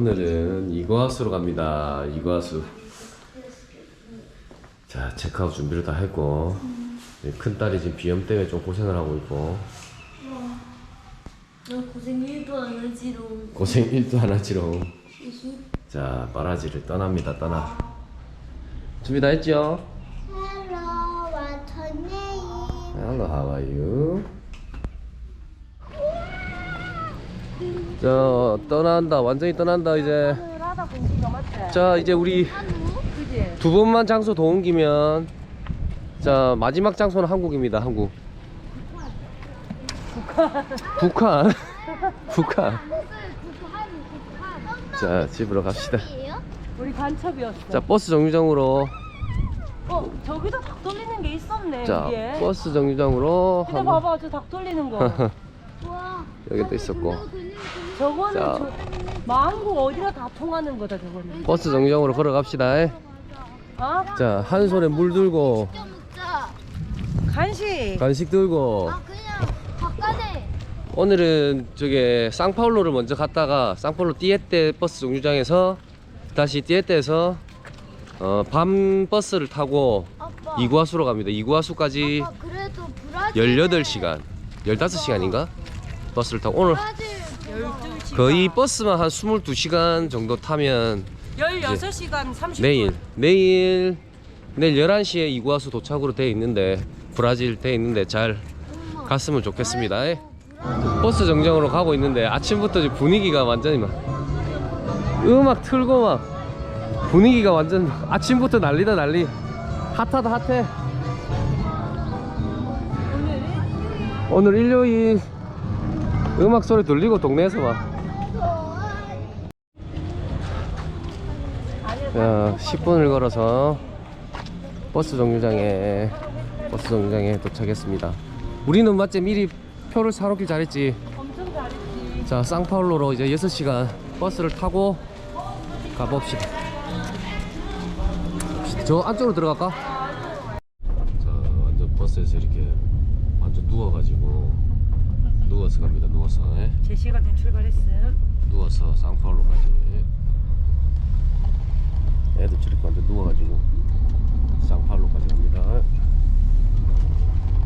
오늘은 이과수로 갑니다. 이과수. 자, 체크아웃 준비를 다 했고, 큰 딸이 지금 비염 때문에 좀 고생을 하고 있고, 나 고생 1도 안 하지롱. 고생 1도 안 하지롱. 자, 빠라지를 떠납니다. 떠나. 준비 다 했죠? Hello, what's your name? Hello, how are you? 자, 떠난다. 완전히 떠난다, 이제. 하다 공기가 맞지? 자, 이제 우리 그지? 두 번만 장소 더 옮기면 자 마지막 장소는 한국입니다 한국 북한 북한 자 집으로 갑시다 우리 간첩이었어. 자 버스 정류장으로 어, 저기도 닭 돌리는 게 있었네, 자 위에. 버스 정류장으로 근데 한번 봐봐, 저 닭 돌리는 거. 와, 여기 또 있었고 저거는 자. 저, 마음고 어디나 다 통하는 거다, 저거는. 버스 정류장으로 걸어갑시다 어? 자 한 손에 물 들고 먹자. 간식. 간식 들고 아, 그냥 바깥에. 오늘은 저기 상파울로를 먼저 갔다가 상파울로 띠에떼 버스 정류장에서 다시 띠에떼에서 어, 밤 버스를 타고 아빠. 이구아수로 갑니다. 이구아수까지 아빠, 그래도 브라질. 18시간, 15시간인가? 버스를 타고 오늘 브라질. 12시간. 거의 버스만 한 22시간 정도 타면 16시간 30분. 내일 내일 내일 11시에 이구아수 도착으로 돼 있는데 브라질 돼 있는데 잘 갔으면 좋겠습니다. 버스 정장으로 가고 있는데 아침부터 지금 분위기가 완전히 막 음악 틀고 막 분위기가 완전 아침부터 난리다 난리 핫하다 핫해 오늘 일요일 음악 소리 들리고 동네에서 막 야, 10분을 걸어서 버스 정류장에 버스 정류장에 도착했습니다. 우리는 맞지 미리 표를 사놓길 잘했지. 엄청 잘했지. 자, 상파울로로 이제 6시간 버스를 타고 가봅시다. 저 안쪽으로 들어갈까? 자, 완전 버스에서 이렇게 완전 누워가지고 누워서 예? 제 시간에 출발했어요. 누워서 상파울로까지. 애들 저렇게 완전 누워가지고 상파울로까지 갑니다.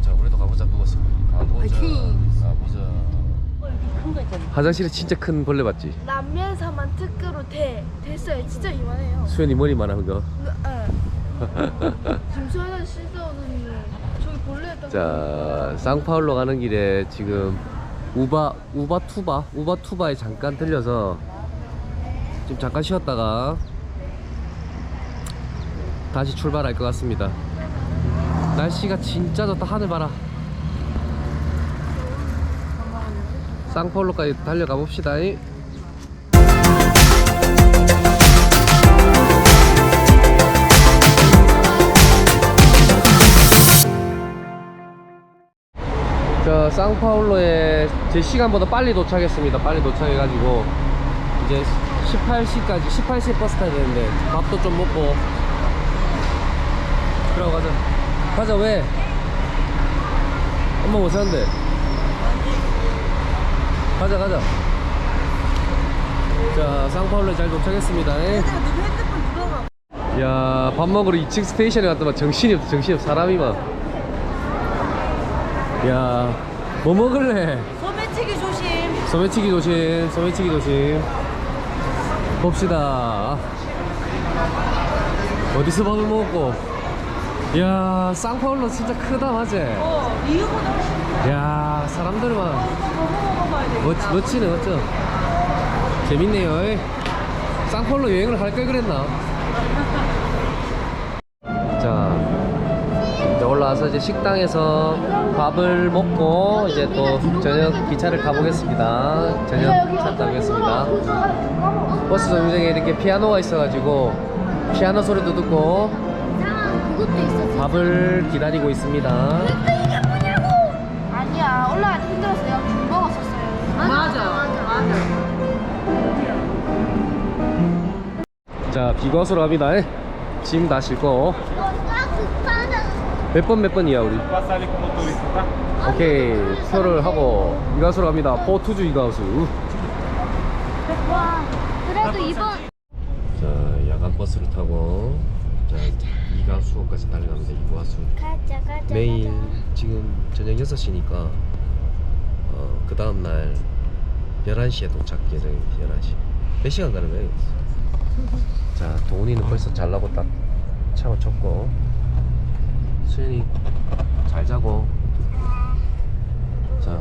자, 우리도 가보자 누워서. 가보자. 화이팅! 가보자. 어, 여기 큰거 있잖아. 화장실에 진짜 큰 벌레 봤지? 남면사만 특급으로 돼 됐어요. 진짜 이만해요. 수현이 머리만 한 거. 네. 지금 수현아 씻어오더니 저기 벌레였던 자, 상파울로 가는 길에 지금 우바 우바 투바 우바 투바에 잠깐 들려서 지금 잠깐 쉬었다가 다시 출발할 것 같습니다. 날씨가 진짜 좋다. 하늘 봐라. 상파울로까지 달려가 봅시다. 저 상파울로에 제 시간보다 빨리 도착했습니다. 빨리 도착해가지고 이제 18시까지 18시에 버스 타야 되는데 밥도 좀 먹고 그러고 가자. 가자 왜? 엄마 못 사는데. 가자 가자. 자 상파울로에 잘 도착했습니다. 예. 누구 핸드폰 누가 가? 야, 밥 먹으러 2층 스테이션에 갔더만 정신이 없어, 정신이 없어, 사람이 막. 야, 뭐 먹을래? 소매치기 조심. 소매치기 조심, 소매치기 조심. 봅시다. 어디서 밥을 먹었고? 야, 쌍파울로 진짜 크다, 맞지? 어, 이유보다 훨씬 야, 사람들 막. 더 먹어봐야 돼. 멋, 멋지네, 멋져. 재밌네요. 쌍폴로 여행을 할 걸 그랬나? 와서 이제 식당에서 밥을 먹고 이제 또 저녁 기차를 가보겠습니다. 저녁 기차 타보겠습니다. 버스 정류장에 이렇게 피아노가 있어가지고 피아노 소리도 듣고. 밥을 기다리고 있습니다. 아니야 때 힘들었어요. 굶 먹었었어요. 맞아, 맞아. 자, 비과수로 갑니다. 짐 다 싣고. 몇 번 몇 번이야 우리? 오케이 표를 하고 이가수로 갑니다. 포투주 이가수. 와 그래도 이번 자 야간 버스를 타고 자 이가수까지 달려갑니다 이구아수. 가자 가자 매일 지금 저녁 6시니까 어, 그 다음날 11시에 도착 예정입니다 11시. 몇 시간 가는 거예요? 자 동훈이는 벌써 잘라고 딱 샤워 쳤고 수현이 잘 자고. 자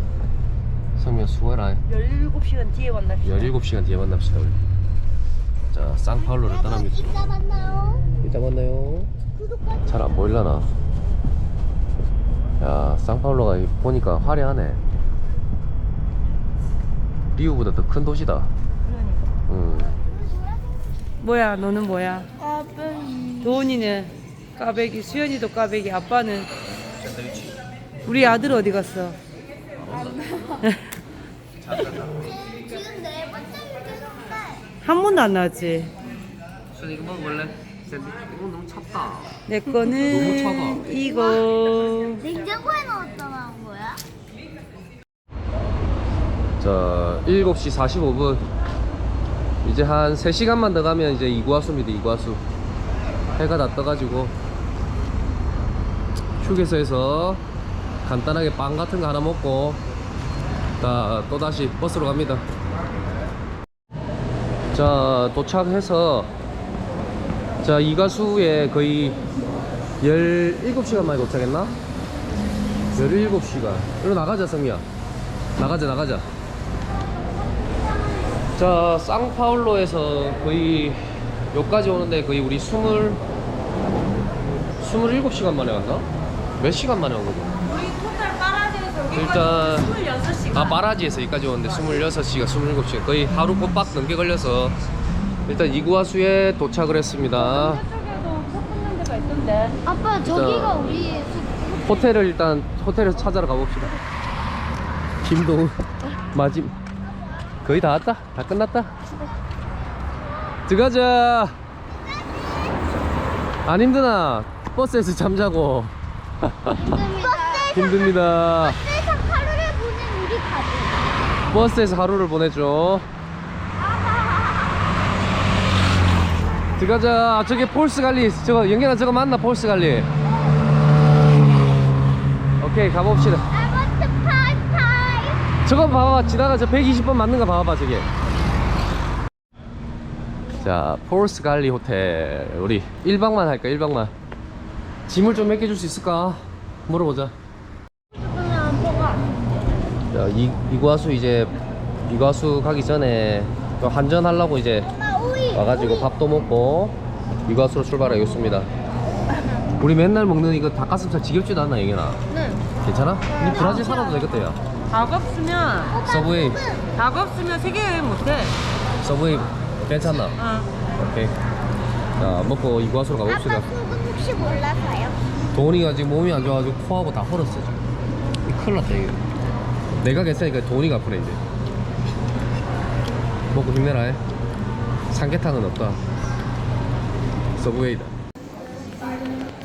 성명 수고해라. 17시간 뒤에 만납시다. 17시간 뒤에 만납시다 우리. 자 쌍파울로를 떠납니다. 이따 만나요. 이따 만나요. 잘 안 보일라나? 야 쌍파울로가 이- 보니까 화려하네. 리우보다 더 큰 도시다. 음. 뭐야 너는 뭐야? 아빠. 도훈이는 까베기 수연이도 까베기 아빠는 우리 아들 어디 갔어? 지금 네 번째 휴게소인데 한 번도 안 나왔지? 수현이 이거 먹어볼래? 샌드위치 이거 너무 찹다. 내 너무 거는 차가워. 이거. 냉장고에 넣었다 나온 거야? 자 7시 45분. 이제 한 3시간만 더 가면 이제 이구아수입니다 이구아수. 해가 다 떠가지고 휴게소에서 간단하게 빵 같은 거 하나 먹고 다 또다시 버스로 갑니다 자 도착해서 자 이가수에 거의 17시간 만에 도착했나? 17시간 일로 나가자 성미야 나가자 나가자 자 쌍파울로에서 거의 여기까지 오는데 거의 우리 20 27시간 만에 왔나? 몇 시간 만에 온 거죠? 우리 토탈 빠라지에서 일단 26시간. 아 마라지에서 여기까지 오는데 26시간 27시간. 거의 하루 꼬박 넘게 걸려서 일단 이구아수에 도착을 했습니다. 저쪽에도 데가 있던데. 아빠 저기가 우리 숲. 호텔을 일단 호텔에서 찾아러 가봅시다. 김동훈. 마지막 거의 다 왔다. 다 끝났다. 들어가자. 안 힘드나? 버스에서 잠자고 힘듭니다. 버스에서 하루를 보낸 우리 가족. 버스에서 하루를 보내줘 들어가자. 저기 폴스 갈리 저거 영현아 저거 맞나 폴스 갈리? 오케이 가봅시다. I want to pie pie 저거 봐봐. 지나가 저 120번 맞는가 봐봐 저게. 자 폴스 갈리 호텔. 우리 1박만 할까 1박만 짐을 좀 맡겨줄 수 있을까? 물어보자. 자 이, 이구아수 이제 이구아수 가기 전에 또 한전하려고 이제 와가지고 밥도 먹고 이구아수로 출발하겠습니다. 우리 맨날 먹는 이거 닭가슴살 지겹지도 않나 영현아. 네. 괜찮아? 니 브라질 살아도 되겠다 야 닭 없으면 서브웨이. 닭 없으면 세계 여행 못해. 서브웨이 괜찮나? 어. 오케이. 자, 먹고 이구아수로 가봅시다. 혹시 몰라서요? 도훈이가 지금 몸이 안 좋아가지고 코하고 다 헐었어, 지금. 이 큰일 났다, 이거. 내가 괜찮으니까 도훈이가 아프네, 이제. 먹고 힘내라, 해. 삼계탕은 없다. 서브웨이다.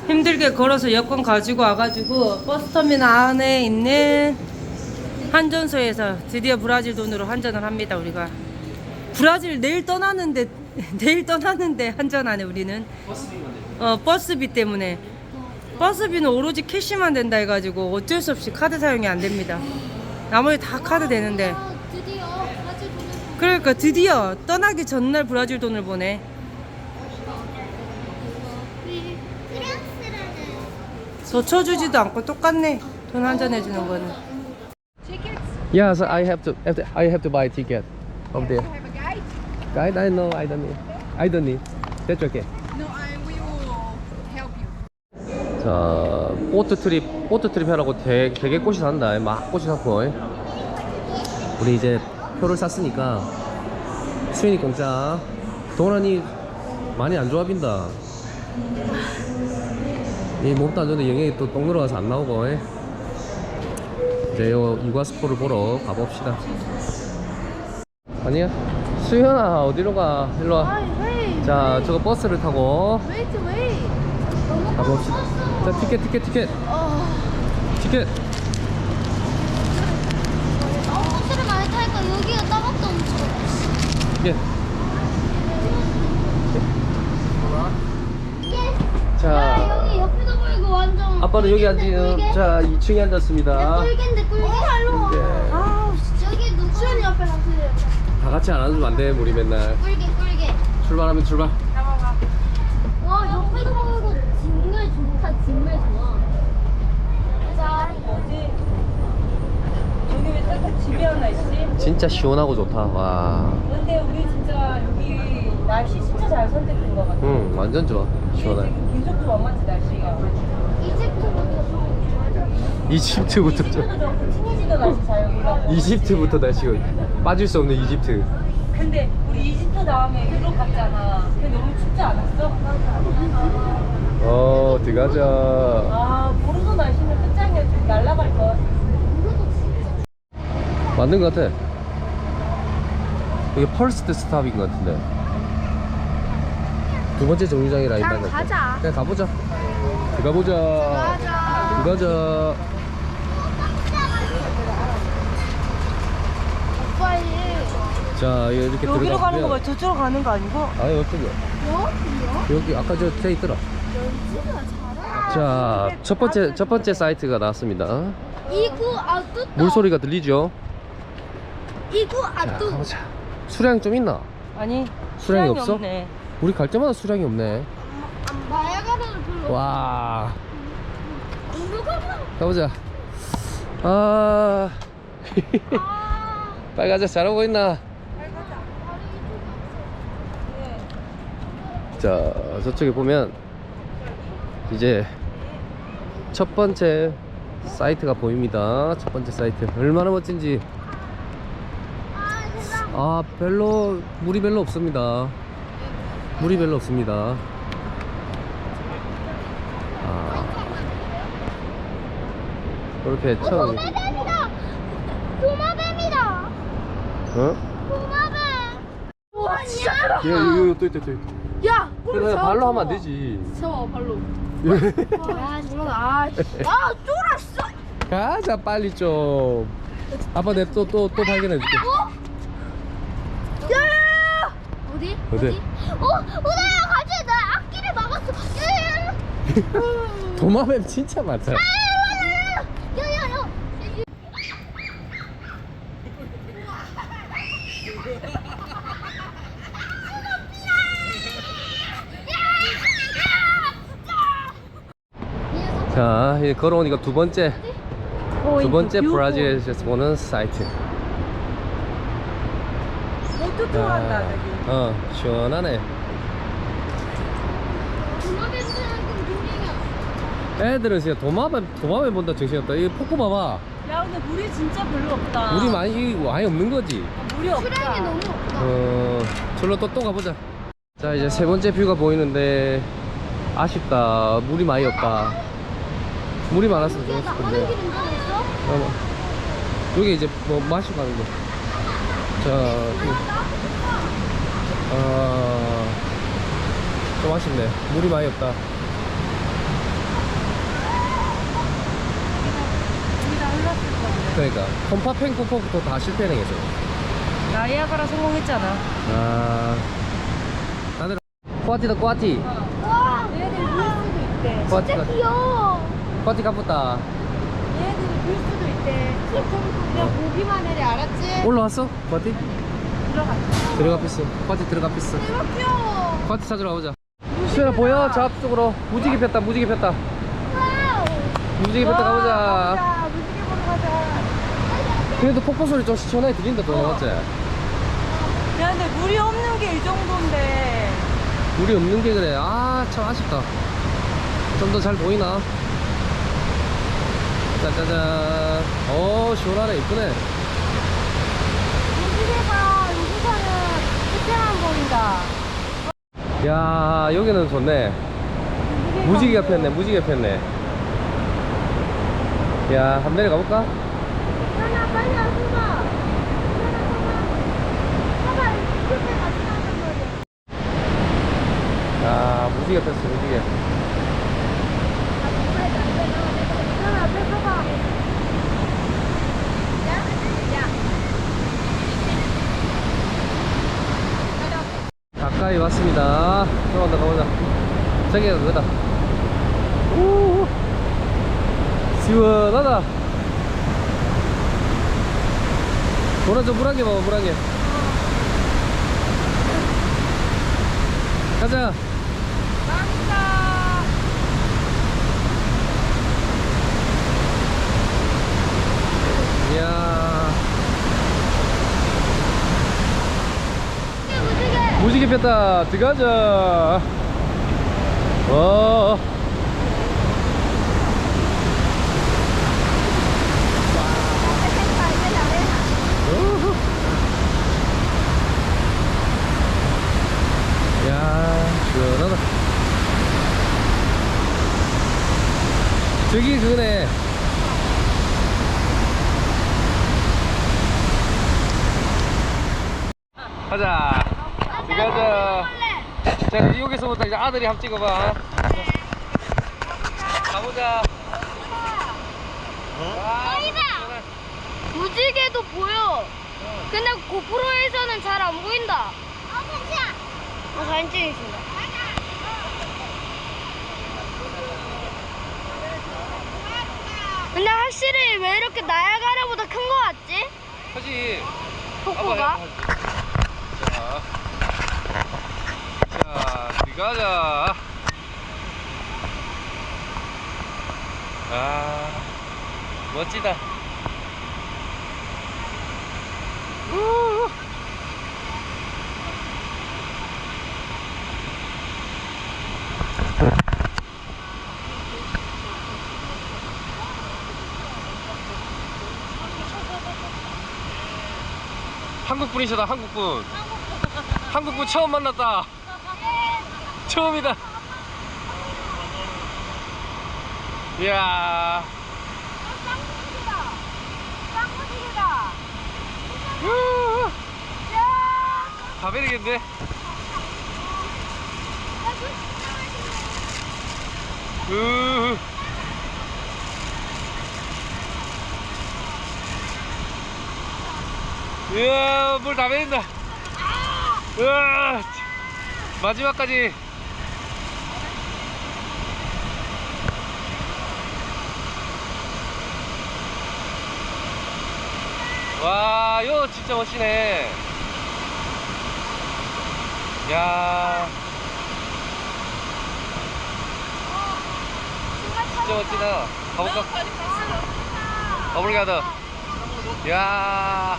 힘들게 걸어서 여권 가지고 와가지고 버스터미널 안에 있는 환전소에서 드디어 브라질 돈으로 환전을 합니다 우리가 브라질 내일 떠나는데 내일 떠나는데 환전하네 우리는. 어 버스비 때문에. 버스비는 오로지 캐시만 된다 해가지고 어쩔 수 없이 카드 사용이 안 됩니다. 나머지 다 카드 되는데. 아, 드디어 브라질 돈을 그러니까 드디어 떠나기 전날 브라질 돈을 보내. 우리 프랑스라는 더 쳐주지도 않고 똑같네. 돈 환전해주는 거는. Yes, I have to, have to, I have to buy a ticket over there. Guide? I know, I don't need. I don't need. That's okay. No, I will help you. 자, 보트 트립, 보트 트립 하라고 되, 되게 꽃이 산다. 막 꽃이 샀고. 우리 이제 표를 샀으니까 수인이 공짜. 도란이 많이 안 좋아 빈다. 이 몸도 안 좋은데 영영이 또 똥 늘어가서 안 나오고. 이제 요 이과스포를 보러 가봅시다. 아니야? 수현아 어디로 가? 일로 와. 자 저거 버스를 타고. 웨이트 웨이 자 티켓 티켓 티켓. 어, 티켓. 어, 버스를 예. 야 여기 옆에도 보이고 완전 아빠는 여기 앉은 꿀갠. 자 2층에 앉았습니다. 꿀갠데 꿀갠 어, 네. 아, 여기 누구 수현이 옆에 가세요. 다 같이 안 앉으면 안 돼, 우리 맨날. 꿀겐 꿀겐. 출발하면 출발. 와 옆에도 보이고 정말 좋다 정말 좋아. 자. 뭐지? 왜 딱딱 집이 하나 있지? 진짜 시원하고 좋다, 와. 근데 우리 진짜 여기 날씨 진짜 잘 선택된 것 같아. 응, 완전 좋아. 시원해. 지금 계속 맞지 날씨가. 이집트부터 날씨 잘 보라고. 이집트부터 날씨가 빠질 수 없는 이집트. 근데 우리 이집트 다음에 유럽 갔잖아. 근데 너무 춥지 않았어? 어, 들어가자. 아 모르는 날씨는 끝장이야. 좀 날아갈 걸. 맞는 것 같아. 이게 펄스트 스탑인 것 같은데. 두 번째 정류장이라 그냥 인간 같아. 가자. 그냥 가보자. 들어가보자. 가자. 들어가자. 빨리. 자, 이렇게 여기로 들어가면. 가는 거 봐. 저쪽으로 가는 거 아니고? 아, 여기요. 여기요? 여기 아까 저 돼 있더라. 연지가 잘해. 자, 첫 번째 첫 번째 사이트가 나왔습니다. 이구 아뚜. 물소리가 들리죠? 이구 자, 아뚜. 가보자. 수량 좀 있나? 아니 수량이 없어? 없네. 우리 갈 때마다 수량이 없네. 나야가라는 별로. 와. 가보자. 아, 아. 빨리 가자. 잘하고 있나? 자, 저쪽에 보면 이제 첫 번째 사이트가 보입니다. 첫 번째 사이트 얼마나 멋진지. 아, 별로 물이 별로 없습니다. 물이 별로 없습니다. 아, 이렇게 처음. 도마뱀이다. 도마뱀이다. 어? 도마뱀. 와, 진짜 크다. 얘, 이거 또 있다, 또 있다. 야, 그래, 발로 하면 안 되지. 세워 발로. 아, 정말 아, 씨. 아, 쫄았어. 가자, 빨리 좀. 아빠 내 또, 또, 또 발견해줄게. 어? 야야야! 어디? 어디? 어, 오나야 같이 나 앞길을 막았어. 도마뱀 진짜. 야야야! 자, 이제 걸어오니까 두 번째, 두 번째 브라질에서 보는 사이트. 못 뚜뚜한다 저기. 어, 시원하네. 애들은 진짜 도마뱀, 도마뱀 본다 정신없다. 이 폭포 봐봐. 야 근데 물이 진짜 별로 없다. 물이 많이, 이거 아예 없는 거지. 물이 없다. 수량이 너무 없다. 어, 절로 또, 또 가보자. 자, 이제 세 번째 뷰가 보이는데, 아쉽다. 물이 많이 없다. 물이 많았으면. 길인가 있어? 어, 여기 이제 뭐 마시고 가는 거. 자, 좀, 아, 좀 아쉽네. 물이 많이 없다. 그러니까 컴파펜 쿠퍼부터 다 실패네 계속. 나이아가라 성공했잖아. 아, 다들 꽈티다 꽈티. 와, 얘네들 물 수도 있대. 꽈티가 귀여워. 꽈티 가쁘다. 얘네들이 물 수도 있대. 그냥 보기만 해래 알았지? 올라왔어? 꽈티? 들어갔어. 들어가 pis어. 꽈티 들어가 pis어. 대박 귀여워. 꽈티 찾으러 가보자. 수연아 보여? 저 앞쪽으로 무지개 폈다. 무지개 폈다. 와우. 무지개 폈다 가보자. 자, 무지개 보러 가자. 그래도 폭포 소리 좀 시원하게 들린다 또 맞지? 야, 근데 물이 없는 게 이 정도인데. 물이 없는 게 그래. 아 참 아쉽다. 좀 더 잘 보이나? 짜자잔. 오 시원하네 이쁘네. 무지개가 여기서는 끝에만 보인다. 야 여기는 좋네. 무지개가 폈네. 무지개 폈네. 야 한번 내려가 볼까? 하나 빨리 안 숨어. 야 무지개 폈어 무지개. 저게 그거다. 시원하다. 보라 저 물안개 봐봐 물안개 가자. 갑니다. 이야. 무지개 폈다. 들어가자. 와. 야, 시원하다. 저기 그거네. 가자. 가자. 자, 여기서부터 이제 아들이 한번 찍어봐. 가보자. 와, 시원해. 무지개도 보여. 근데 고프로에서는 잘 안 보인다. 어, 괜찮아. 어, 사진 찍으신다. 근데 확실히 왜 이렇게 나야가라보다 큰 거 같지? 하지. 폭포가? 자, 자, 들어 가자. 아, 멋지다. 우. 한국 분이시다, 한국 분. 한국 분 처음 만났다. 처음이다. 이야. 우. 다 베리겠네. 으. 이야, 물다 베린다. 으아, 마지막까지. 와, 이거 진짜 멋지네. 야. 진짜 멋지다. 가볼까? 가볼까, 더. 야.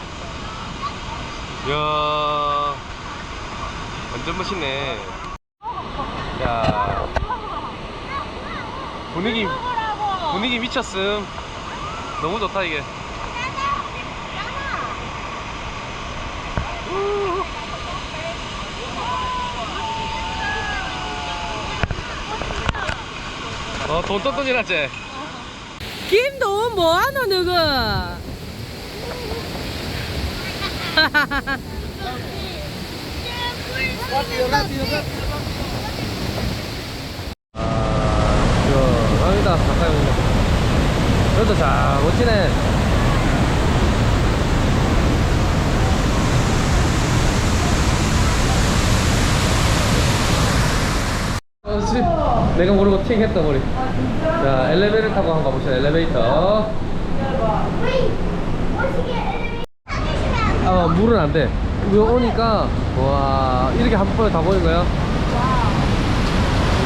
야. 완전 멋있네. 야. 분위기, 분위기 미쳤음. 너무 좋다, 이게. 어, 돈 떴더니 일났지 김도훈 뭐하노 너그? 아, 시원합니다. 가까이 오는 거. 그래도 자, 멋지네. 어, 씨. 내가 모르고 팅 했다, 머리. 자, 엘리베이터 타고 한번 가봅시다. 엘리베이터. 어, 물은 안 돼. 이거 오니까, 와, 이렇게 한 번에 다 보이는 거야?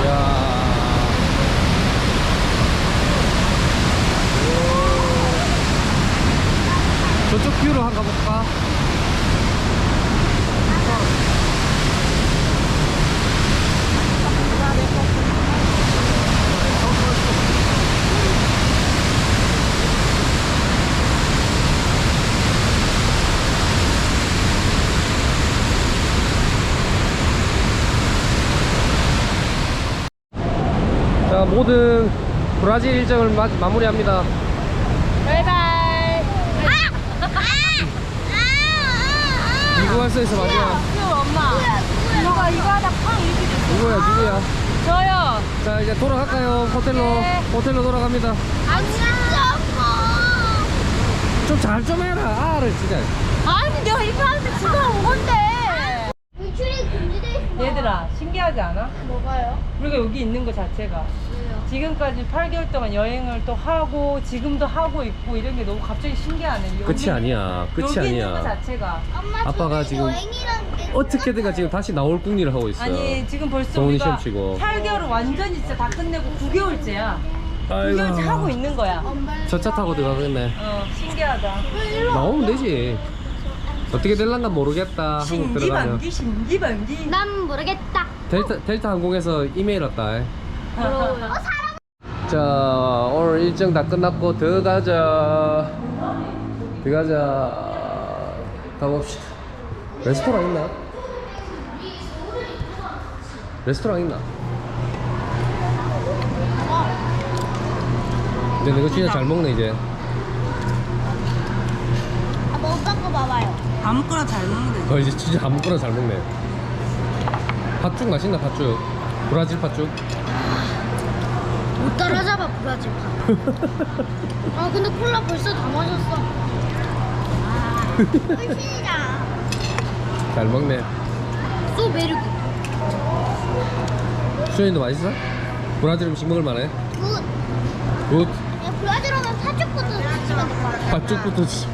이야. 오. 저쪽 뷰로 한번 가볼까? 자, 모든 브라질 일정을 마, 마무리합니다. 바이바이. 미국할수에서 마지막. 엄마. 이거 이거 하다 팡 이렇게 됐어. 누구야, 누구야? 저요. 자, 이제 돌아갈까요? 호텔로. 네. 호텔로 돌아갑니다. 아 진짜 아파. 좀 잘 좀 해라. 아를 진짜. 아니 내가 이거 하는데 지금 온 건데. 유출이 금지돼 있어. 얘들아 신기하지 않아? 뭐가요? 우리가 여기 있는 거 자체가 지금까지 8개월 동안 여행을 또 하고 지금도 하고 있고 이런 게 너무 갑자기 신기하네. 여기- 끝이 아니야. 끝이 여기 있는 거 아니야. 자체가. 엄마 아빠가 지금 게 어떻게든가 지금 다시 나올 궁리를 하고 있어요. 아니 지금 벌써 동훈이 우리가 시험 치고. 8개월을 완전히 진짜 다 끝내고 9개월째야. 9개월째 하고 있는 거야. 저차 타고 들어가겠네. 어 신기하다. 나오면 되지. 어떻게 될란가 모르겠다. 한국 들어가면. 신기반기 신기반기. 난 모르겠다. 델타, 델타 항공에서 이메일 왔다. 어 사람 자, 오늘 일정 다 끝났고 들어가자. 들어가자. 가봅시다. 레스토랑 있나? 레스토랑 있나? 근데 내가 진짜 잘 먹네 이제. 아빠 오빠 거 봐봐요. 아무거나 잘 먹는데. 어 이제 진짜 아무거나 잘 먹네. 팥죽 맛있나 팥죽? 브라질 팥죽? 못 따라잡아 브라질 아 근데 콜라 벌써 다 마셨어. 아 훨씬이잖아. 잘 먹네. 소 베르기. 수현이도 맛있어? 브라질 음식 먹을 만해? 굿. 굿. 야 브라질 오면 파죽부터 드시면 될것 같아. 팥죽부터 지-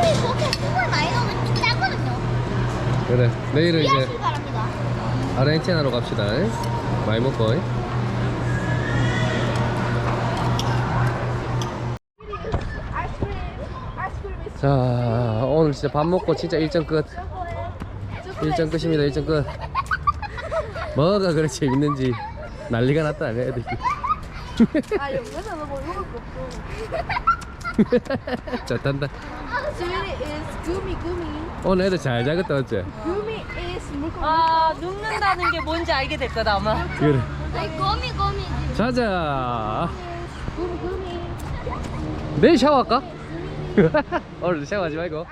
근데 파죽이 그렇게 수분 많이 넣으면 좀 짜거든요. 그래. 내일은 이제 바랍니다. 아르헨티나로 갑시다. 많이 먹고. 자, 오늘 진짜 밥 먹고 진짜 일정 끝. 일정 끝입니다. 일정 끝. 뭐가 그래 재밌는지 난리가 났다 애들이. 아 영상에서 뭐 이런 거 없어. 자, 단다. 주민이 is gummy gummy. 오늘 애들 잘 자겠다 어째? Gummy is 물고기. 아 눕는다는 게 뭔지 알게 될 거다 아마. 그래. 아니 거미 거미. 자자. gummy gummy. 내일 샤워할까? 오늘 샤워하지 말고.